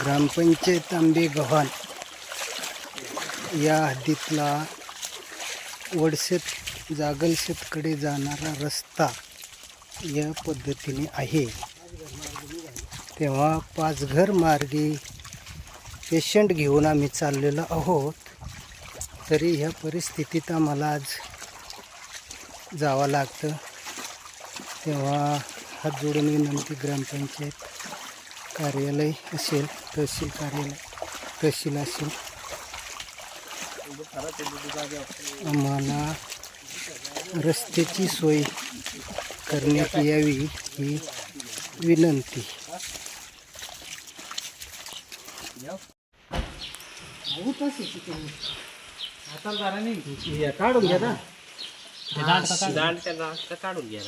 ग्रामपंचायत आंबे गव्हाण. या हद्दीतला वडशेत जागलशेतकडे जाणारा रस्ता या पद्धतीने आहे. तेव्हा पाचघर मार्गे पेशंट घेऊन आम्ही चाललेलो आहोत. तरी ह्या परिस्थितीत आम्हाला आज जावं लागतं. तेव्हा हात जोडून विनंती ग्रामपंचायत कार्यालय असेल तहसील कार्यालय तहसील असेल. आम्हाला रस्त्याची सोय करण्यात यावी ही विनंती. काढून घ्या ना. काढून घ्या